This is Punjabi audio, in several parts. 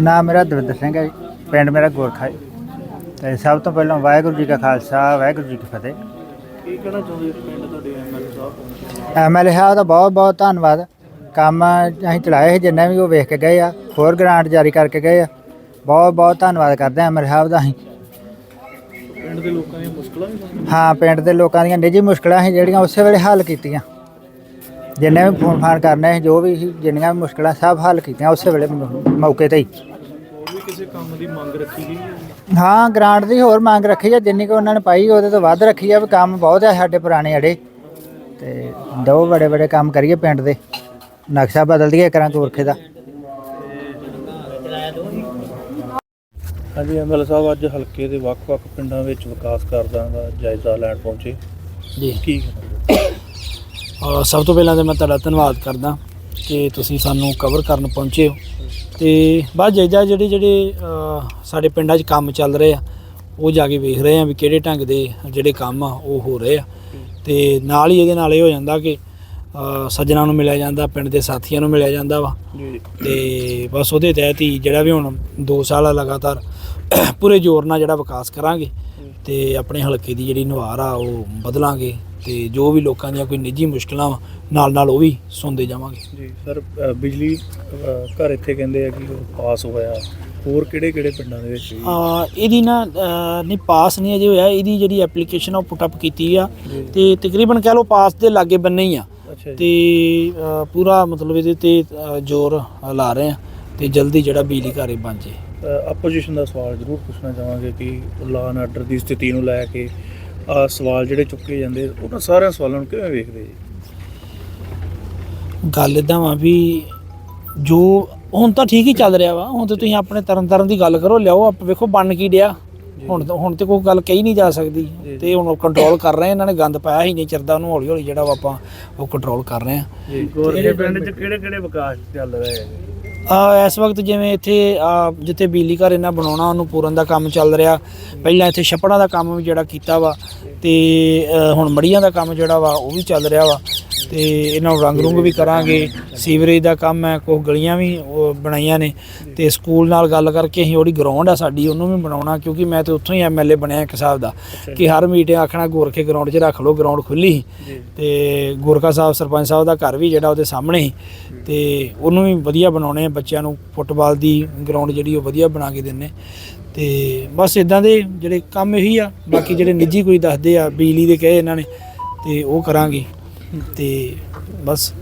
ਨਾਮ ਮੇਰਾ ਦਵਿੰਦਰ ਸਿੰਘ ਹੈ। ਪਿੰਡ ਮੇਰਾ ਗੋਰਖਾ ਹੈ ਤੇ ਸਭ ਤੋਂ ਪਹਿਲਾਂ ਵਾਹਿਗੁਰੂ ਜੀ ਕਾ ਖਾਲਸਾ ਵਾਹਿਗੁਰੂ ਜੀ ਕੀ ਫਤਿਹ। ਕੀ ਕਹਿਣਾ ਚਾਹੁੰਦੇ ਪਿੰਡ ਤੁਹਾਡੇ ਐਮਐਲਏ ਸਾਹਿਬ ਐਮਐਲਏ ਸਾਹਿਬ ਦਾ ਬਹੁਤ ਬਹੁਤ ਧੰਨਵਾਦ। ਕੰਮ ਅਸੀਂ ਚਲਾਏ ਸੀ ਜਿੰਨੇ ਵੀ ਉਹ ਵੇਖ ਕੇ ਗਏ ਆ ਹੋਰ ਗ੍ਰਾਂਟ ਜਾਰੀ ਕਰਕੇ ਗਏ ਆ। ਬਹੁਤ ਬਹੁਤ ਧੰਨਵਾਦ ਕਰਦੇ ਆ ਐਮਐਲਏ ਸਾਹਿਬ ਦਾ ਅਸੀਂ। ਪਿੰਡ ਦੇ ਲੋਕਾਂ ਦੀਆਂ ਮੁਸ਼ਕਲਾਂ ਵੀ ਹਾਂ ਪਿੰਡ ਦੇ ਲੋਕਾਂ ਦੀਆਂ ਨਿੱਜੀ ਮੁਸ਼ਕਲਾਂ ਸੀ ਜਿਹੜੀਆਂ ਉਸੇ ਵੇਲੇ ਹੱਲ ਕੀਤੀਆਂ। ਜਿੰਨੇ ਵੀ ਫੋਨ ਫਾਨ ਕਰਨੇ ਸੀ ਜੋ ਵੀ ਸੀ ਜਿੰਨੀਆਂ ਵੀ ਮੁਸ਼ਕਲਾਂ ਸਭ ਹੱਲ ਕੀਤੀਆਂ ਉਸੇ ਵੇਲੇ ਮ- ਮੌਕੇ ਤੇ ਹੀ। ਹੋਰ ਵੀ ਕਿਸੇ ਕੰਮ ਦੀ ਮੰਗ ਰੱਖੀ ਗਈ ਹੈ ਹਾਂ ਗ੍ਰਾਂਟ ਦੀ ਹੋਰ ਮੰਗ ਰੱਖੀ ਆ ਜਿੰਨੀ ਕੁ ਉਹਨਾਂ ਨੇ ਪਾਈ ਉਹਦੇ ਤੋਂ ਵੱਧ ਰੱਖੀ ਆ ਵੀ ਕੰਮ ਬਹੁਤ ਆ ਸਾਡੇ ਪੁਰਾਣੇ ਅੜੇ। ਤੇ ਦੋ ਬੜੇ ਬੜੇ ਕੰਮ ਕਰੀਏ ਪਿੰਡ ਦੇ। ਨਕਸ਼ਾ ਬਦਲ ਦਈਏ ਕਰਾਂ ਗੋਰਖੇ ਦਾ। ਹਾਂਜੀ ਐਮਐਲਏ ਸਾਹਿਬ ਅੱਜ ਹਲਕੇ ਦੇ ਵੱਖ-ਵੱਖ ਪਿੰਡਾਂ ਵਿੱਚ ਵਿਕਾਸ ਕਰਦਾ ਦਾ ਜਾਇਜ਼ਾ ਲੈਣ ਪਹੁੰਚੇ। ਜੀ। ਕੀ ਸਭ ਤੋਂ ਪਹਿਲਾਂ ਤਾਂ ਮੈਂ ਤੁਹਾਡਾ ਧੰਨਵਾਦ ਕਰਦਾ ਕਿ ਤੁਸੀਂ ਸਾਨੂੰ ਕਵਰ ਕਰਨ ਪਹੁੰਚੇ ਹੋ। ਤੇ ਬਾਅਦ ਜਾਇਜ਼ਾ ਜਿਹੜੇ ਜਿਹੜੇ ਸਾਡੇ ਪਿੰਡਾਂ 'ਚ ਕੰਮ ਚੱਲ ਰਹੇ ਆ ਉਹ ਜਾ ਕੇ ਵੇਖ ਰਹੇ ਆ ਵੀ ਕਿਹੜੇ ਢੰਗ ਦੇ ਜਿਹੜੇ ਕੰਮ ਆ ਉਹ ਹੋ ਰਹੇ ਆ। ਤੇ ਨਾਲ ਹੀ ਇਹਦੇ ਨਾਲ ਇਹ ਹੋ ਜਾਂਦਾ ਕਿ ਸੱਜਣਾ ਨੂੰ ਮਿਲਿਆ ਜਾਂਦਾ ਪਿੰਡ ਦੇ ਸਾਥੀਆਂ ਨੂੰ ਮਿਲਿਆ ਜਾਂਦਾ ਵਾ। ਤੇ ਬਸ ਉਹਦੇ ਤਹਿਤ ਹੀ ਜਿਹੜਾ ਵੀ ਹੁਣ 2 ਸਾਲ ਲਗਾਤਾਰ ਪੂਰੇ ਜ਼ੋਰ ਨਾਲ ਜਿਹੜਾ ਵਿਕਾਸ ਕਰਾਂਗੇ ਤੇ ਆਪਣੇ ਹਲਕੇ ਦੀ ਜਿਹੜੀ ਨੁਹਾਰ ਆ ਉਹ ਬਦਲਾਂਗੇ ਤੇ ਜੋ ਵੀ ਲੋਕਾਂ ਦੀਆਂ ਕੋਈ ਨਿੱਜੀ ਮੁਸ਼ਕਲਾਂ ਵਾ ਨਾਲ ਨਾਲ ਉਹ ਵੀ ਸੁਣਦੇ ਜਾਵਾਂਗੇ। ਜੀ ਸਰ ਅ, ਬਿਜਲੀ ਅ, ਘਰ ਇੱਥੇ ਕਹਿੰਦੇ ਆ ਕਿ ਉਹ ਪਾਸ ਹੋਇਆ। ਹੋਰ ਕਿਹੜੇ-ਕਿਹੜੇ ਪਿੰਡਾਂ ਦੇ ਵਿੱਚ? ਵੀ? ਆ ਇਹਦੀ ਨਾ ਨਹੀਂ ਪਾਸ ਨਹੀਂ ਅਜੇ ਹੋਇਆ। ਇਹਦੀ ਜਿਹੜੀ ਐਪਲੀਕੇਸ਼ਨ ਆ ਉਹ ਪੁੱਟ ਅਪ ਕੀਤੀ ਆ। ਜੀ। ਤੇ ਤਕਰੀਬਨ ਕਹਿ ਲਓ ਪਾਸ ਦੇ ਲਾਗੇ ਬੰਨੇ ਹੀ ਆ। ਅੱਛਾ ਜੀ। ਤੇ ਪੂਰਾ ਮਤਲਬ ਇਹਦੇ ਤੇ ਜ਼ੋਰ ਲਾ ਰਹੇ ਆ। ਤੇ ਜਲਦੀ ਜਿਹੜਾ ਬਿਜਲੀ ਘਰ ਇਹ ਬਣ ਜੇ। ਆਪੋਜੀਸ਼ਨ ਦਾ ਸਵਾਲ ਜ਼ਰੂਰ ਪੁੱਛਣਾ ਚਾਹਾਂਗੇ ਕਿ ਲਾਅ ਐਂਡ ਆਰਡਰ ਦੀ ਸਥਿਤੀ ਨੂੰ ਲੈ ਕੇ ਸਵਾਲ ਜਿਹੜੇ ਚੁੱਕੇ ਜਾਂਦੇ ਉਹਨਾਂ ਸਾਰਿਆਂ ਸਵਾਲਾਂ ਨੂੰ ਕਿਵੇਂ ਵੇਖਦੇ ਜੀ? ਗੱਲ ਇਦਾਂ ਵਾ ਵੀ ਜੋ ਹੁਣ ਤਾਂ ਠੀਕ ਹੀ ਚੱਲ ਰਿਹਾ ਵਾ ਹੁਣ ਤੇ ਤੁਸੀਂ ਆਪਣੇ ਤਰਨ ਤਰਨ ਦੀ ਗੱਲ ਕਰੋ ਲਿਆਓ ਆਪ ਵੇਖੋ ਬਣ ਕੀ ਡਿਆ। ਹੁਣ ਤਾਂ- ਹੁਣ ਤੇ ਕੋਈ ਗੱਲ ਕਹੀ ਨਹੀਂ ਜਾ ਸਕਦੀ। ਤੇ ਹੁਣ ਕੰਟਰੋਲ ਕਰ ਰਹੇ ਇਹਨਾਂ ਨੇ ਗੰਦ ਪਾਇਆ ਹੀ ਨਹੀਂ ਚਿਰਦਾ ਉਹਨੂੰ ਹੌਲੀ ਹੌਲੀ ਜਿਹੜਾ ਵਾ ਆਪਾਂ ਉਹ ਕੰਟਰੋਲ ਕਰ ਰਹੇ ਆ। ਜੀ। ਗੋਰਖੇ ਪਿੰਡ 'ਚ ਕਿਹੜੇ-ਕਿਹੜੇ ਵਿਕਾਸ ਚੱਲ ਰਹੇ ਆ? ਇਸ ਵਕਤ ਜਿਵੇਂ ਇੱਥੇ ਜਿੱਥੇ ਬਿਜਲੀ ਘਰ ਇਹਨਾਂ ਬਣਾਉਣਾ, ਉਹਨੂੰ ਪੂਰਨ ਦਾ ਕੰਮ ਚੱਲ ਰਿਹਾ। ਪਹਿਲਾਂ ਇੱਥੇ ਛੱਪੜਾਂ ਦਾ ਕੰਮ ਵੀ ਜਿਹੜਾ ਕੀਤਾ ਵਾ, ਤੇ ਹੁਣ ਮੜੀਆਂ ਦਾ ਕੰਮ ਜਿਹੜਾ ਵਾ, ਉਹ ਵੀ ਚੱਲ ਰਿਹਾ ਵਾ। ਤੇ ਇਹਨਾਂ ਨੂੰ ਰੰਗ ਰੁੰਗ ਵੀ ਕਰਾਂਗੇ। ਸੀਵਰੇਜ ਦਾ ਕੰਮ ਹੈ ਕੁਝ ਗਲੀਆਂ ਵੀ ਉਹ ਬਣਾਈਆਂ ਨੇ। ਤੇ ਸਕੂਲ ਨਾਲ ਗੱਲ ਕਰਕੇ ਅਸੀਂ ਉਹਦੀ ਗਰਾਊਂਡ ਆ ਸਾਡੀ, ਉਹਨੂੰ ਵੀ ਬਣਾਉਣਾ, ਕਿਉਂਕਿ ਮੈਂ ਤੇ ਉੱਥੋਂ ਹੀ ਐਮਐਲਏ ਬਣਿਆ ਇੱਕ ਸਾਹਿਬ ਦਾ। ਕਿ ਹਰ ਮੀਟਿੰਗ ਆਖਣਾ, ਗੋਰਖੇ ਗਰਾਊਂਡ 'ਚ ਰੱਖ ਲਓ ਗਰਾਊਂਡ ਖੁੱਲੀ ਸੀ ਜੀ ਤੇ ਗੋਰਖਾ ਸਾਹਿਬ, ਸਰਪੰਚ ਸਾਹਿਬ ਦਾ ਘਰ ਵੀ ਜਿਹੜਾ ਉਹਦੇ ਸਾਹਮਣੇ ਸੀ ਤੇ ਉਹਨੂੰ ਵੀ ਵਧੀਆ ਬਣਾਉਣੇ ਆ, ਬੱਚਿਆਂ ਨੂੰ ਫੁੱਟਬਾਲ ਦੀ ਗਰਾਊਂਡ ਜਿਹੜੀ ਉਹ ਵਧੀਆ ਬਣਾ ਕੇ ਦਿੰਨੇ। ਤੇ ਬਸ ਇਦਾਂ ਦੇ ਜਿਹੜੇ ਕੰਮ ਇਹੀ ਆ, ਬਾਕੀ ਜਿਹੜੇ ਨਿੱਜੀ ਕੋਈ ਦੱਸਦੇ ਆ, ਬਿਜਲੀ ਦੇ ਕਹੇ ਇਹਨਾਂ ਨੇ, ਤੇ ਉਹ ਕਰਾਂਗੇ। ਤੇ ਬਸ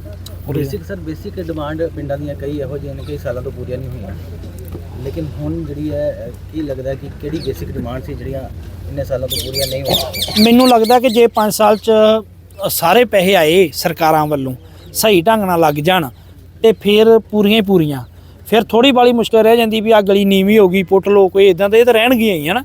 ਬੇਸਿਕ ਸਰ ਬੇਸਿਕ ਡਿਮਾਂਡ ਪਿੰਡਾਂ ਦੀਆਂ ਕਈ ਇਹੋ ਜਿਹੀਆਂ ਨੇ ਕਈ ਸਾਲਾਂ ਤੋਂ ਪੂਰੀਆਂ ਨਹੀਂ ਹੋਈਆਂ। ਲੇਕਿਨ ਹੁਣ ਜਿਹੜੀ ਹੈ ਕੀ ਲੱਗਦਾ ਕਿ ਕਿਹੜੀ ਬੇਸਿਕ ਡਿਮਾਂਡ ਸੀ ਜਿਹੜੀਆਂ ਇੰਨੇ ਸਾਲਾਂ ਤੋਂ ਪੂਰੀਆਂ ਨਹੀਂ ਹੋਈਆਂ? ਮੈਨੂੰ ਲੱਗਦਾ ਕਿ ਜੇ 5 ਸਾਲ ਚ ਸਾਰੇ ਪੈਸੇ ਆਏ ਸਰਕਾਰਾਂ ਵੱਲੋਂ ਸਹੀ ਢੰਗ ਨਾਲ ਲੱਗ ਜਾਣ ਤੇ ਫਿਰ ਪੂਰੀਆਂ ਹੀ ਪੂਰੀਆਂ। ਫਿਰ ਥੋੜੀ ਬਾਲੀ ਮੁਸ਼ਕਲ ਰਹਿ ਜਾਂਦੀ ਵੀ ਆ ਗਲੀ ਨੀਵੀਂ ਹੋ ਗਈ ਪੁੱਟ ਲੋ ਕੋਈ ਇਦਾਂ ਦੇ ਇਹ ਤਾਂ ਰਹਿਣਗੀਆਂ ਹੀ ਹਨਾ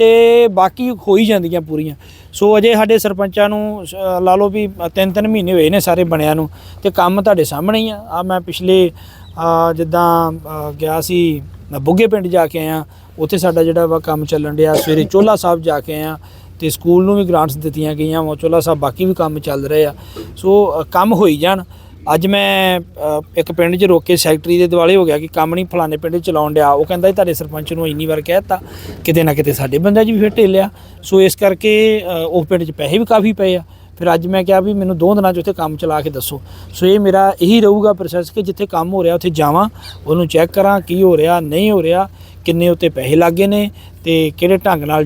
ਤੇ ਬਾਕੀ ਹੋ ਹੀ ਜਾਂਦੀਆਂ ਪੂਰੀਆਂ। ਸੋ ਅਜੇ ਸਾਡੇ ਸਰਪੰਚਾਂ ਨੂੰ ਅ, ਲਾ ਲਓ ਵੀ ਤਿੰਨ ਤਿੰਨ ਮਹੀਨੇ ਹੋਏ ਨੇ ਸਾਰੇ ਬਣਿਆ ਨੂੰ ਤੇ ਕੰਮ ਤੁਹਾਡੇ ਸਾਹਮਣੇ ਹੀ ਆ। ਆ ਮੈਂ ਪਿਛਲੇ ਜਿੱਦਾਂ ਗਿਆ ਸੀ ਬੁੱਗੇ ਪਿੰਡ ਜਾ ਕੇ ਆਇਆ। ਉੱਥੇ ਸਾਡਾ ਜਿਹੜਾ ਵਾ ਕੰਮ ਚੱਲਣ ਡਿਆ ਸਵੇਰੇ ਚੋਲਾ ਸਾਹਿਬ ਜਾ ਕੇ ਆਇਆ ਤੇ ਸਕੂਲ ਨੂੰ ਵੀ ਗ੍ਰਾਂਟਸ ਦਿੱਤੀਆਂ ਗਈਆਂ ਵਾ ਚੋਲਾ ਸਾਹਿਬ ਬਾਕੀ ਵੀ ਕੰਮ ਚੱਲ ਰਹੇ ਆ। ਸੋ ਕੰਮ ਹੋਈ ਜਾਣ। ਅੱਜ ਮੈਂ ਇੱਕ ਪਿੰਡ 'ਚ ਰੋਕ ਕੇ ਸੈਕਟਰੀ ਦੇ ਦਿਵਾਲੇ ਹੋ ਗਿਆ ਕਿ ਕੰਮ ਨਹੀਂ ਫਲਾਣੇ ਪਿੰਡ ਚਲਾਉਣ ਡਿਆ। ਉਹ ਕਹਿੰਦਾ ਜੀ, ਤੁਹਾਡੇ ਸਰਪੰਚ ਨੂੰ ਇੰਨੀ ਵਾਰ ਕਹਿਤਾ ਕਿਤੇ ਨਾ ਕਿਤੇ ਸਾਡੇ ਬੰਦਿਆਂ 'ਚ ਵੀ ਫਿਰ ਢਿੱਲਿਆ ਸੋ ਇਸ ਕਰਕੇ ਉਹ ਪਿੰਡ 'ਚ ਪੈਸੇ ਵੀ ਕਾਫੀ ਪਏ ਆ। ਫਿਰ ਅੱਜ ਮੈਂ ਕਿਹਾ ਵੀ ਮੈਨੂੰ ਦੋ ਦਿਨਾਂ 'ਚ ਉੱਥੇ ਕੰਮ ਚਲਾ ਕੇ ਦੱਸੋ। ਸੋ ਇਹ ਮੇਰਾ ਇਹੀ ਰਹੂਗਾ ਪ੍ਰੋਸੈਸ ਕਿ ਜਿੱਥੇ ਕੰਮ ਹੋ ਰਿਹਾ, ਉੱਥੇ ਜਾਵਾਂ, ਉਹਨੂੰ ਚੈੱਕ ਕਰਾਂ, ਕੀ ਹੋ ਰਿਹਾ, ਨਹੀਂ ਹੋ ਰਿਹਾ, ਕਿੰਨੇ ਉੱਤੇ ਪੈਸੇ ਲੱਗੇ ਨੇ ਤੇ ਕਿਹੜੇ ਢੰਗ ਨਾਲ